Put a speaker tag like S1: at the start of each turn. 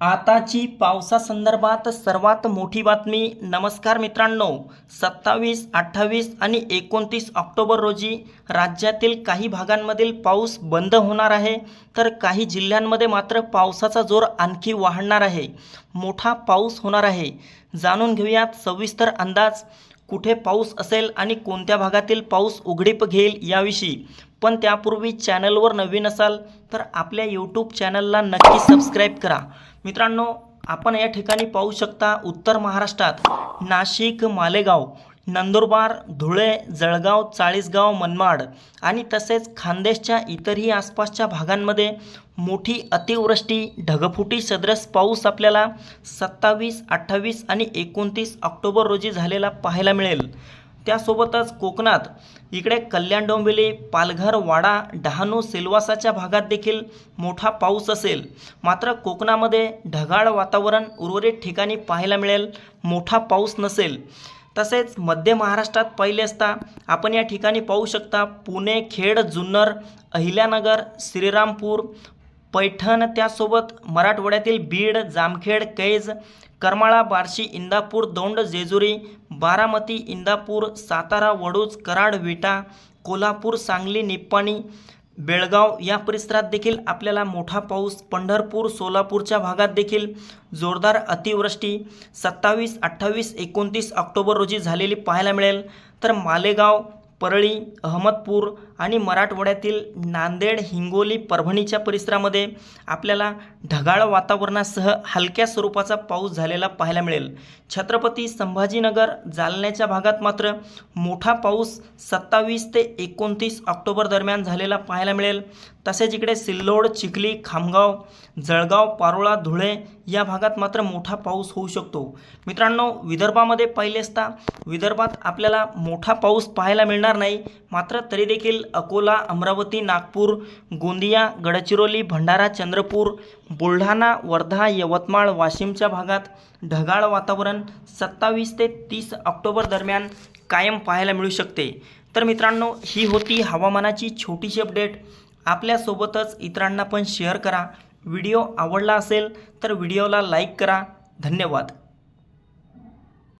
S1: आताची पावसासंदर्भात सर्वात मोठी बातमी. नमस्कार मित्रांनो. सत्तावीस अठ्ठावीस आणि एकोणतीस ऑक्टोबर रोजी राज्यातील काही भागांमधील पाऊस बंद होणार आहे. तर काही जिल्ह्यांमध्ये मात्र पावसाचा जोर आणखी वाढणार आहे. मोठा पाऊस होणार आहे. जाणून घेऊयात सविस्तर अंदाज. कुठे पाऊस असेल आणि कोणत्या भागातील पाऊस उघडीप घेईल याविषयी. पण त्यापूर्वी चॅनलवर नवीन असाल तर आपल्या यूट्यूब चॅनलला नक्की सबस्क्राईब करा. मित्रांनो आपण या ठिकाणी पाहू शकता उत्तर महाराष्ट्रात नाशिक मालेगाव नंदुरबार धुळे जळगाव चाळीसगाव मनमाड आणि तसेच खानदेशच्या इतरही आसपासच्या भागांमध्ये मोठी अतिवृष्टी ढगफुटी सदृश पाऊस आपल्याला सत्तावीस अठ्ठावीस आणि एकोणतीस ऑक्टोबर रोजी झालेला पाहायला मिळेल. त्यासोबतच कोकणात इकडे कल्याण डोंबिवली पालघर वाडा डहाणू सिल्वासाच्या भागात देखील मोठा पाऊस असेल. मात्र कोकणामध्ये ढगाळ वातावरण उर्वरित ठिकाणी पाहायला मिळेल. मोठा पाऊस नसेल. तसेच मध्य महाराष्ट्रात पाहिले असता आपण या ठिकाणी पाहू शकता पुणे खेड जुन्नर अहिल्यानगर श्रीरामपूर पैठण त्यासोबत मराठवाड्यातील बीड जामखेड कैज करमाळा बार्शी इंदापूर दौंड जेजुरी बारामती इंदापूर सातारा वडूज कराड विटा कोल्हापूर सांगली निप्पाणी बेळगाव या परिसरात देखील आपल्याला मोठा पाऊस पंढरपूर सोलापूरच्या भागात देखील जोरदार अतिवृष्टी सत्तावीस अठ्ठावीस एकोणतीस ऑक्टोबर रोजी झालेली पाहायला मिळेल. तर मालेगाव परळी अहमदपूर आणि मराठवाड्यातील नांदेड हिंगोली परभणीच्या परिसरामध्ये आपल्याला ढगाळ वातावरणासह हलक्या स्वरूपाचा पाऊस झालेला पाहायला मिळेल. छत्रपती संभाजीनगर जालन्याच्या भागात मात्र मोठा पाऊस सत्तावीस ते एकोणतीस ऑक्टोबर दरम्यान झालेला पाहायला मिळेल. तसेच इकडे सिल्लोड चिखली खामगाव जळगाव पारोळा धुळे या भागात मात्र मोठा पाऊस होऊ शकतो. मित्रांनो विदर्भामध्ये पाहिले असता विदर्भात आपल्याला मोठा पाऊस पाहायला मिळणार नाही. मात्र तरी देखील अकोला अमरावती नागपूर गोंदिया गडचिरोली भंडारा चंद्रपूर बुलढाणा वर्धा यवतमाळ वाशिमच्या भागात ढगाळ वातावरण सत्तावीस ते तीस ऑक्टोबर दरम्यान कायम पाहायला मिळू शकते. तर मित्रांनो ही होती हवामानाची छोटीशी अपडेट. आपल्यासोबतच इतरांना पण शेअर करा. व्हिडिओ आवडला असेल तर व्हिडिओला लाईक करा. धन्यवाद.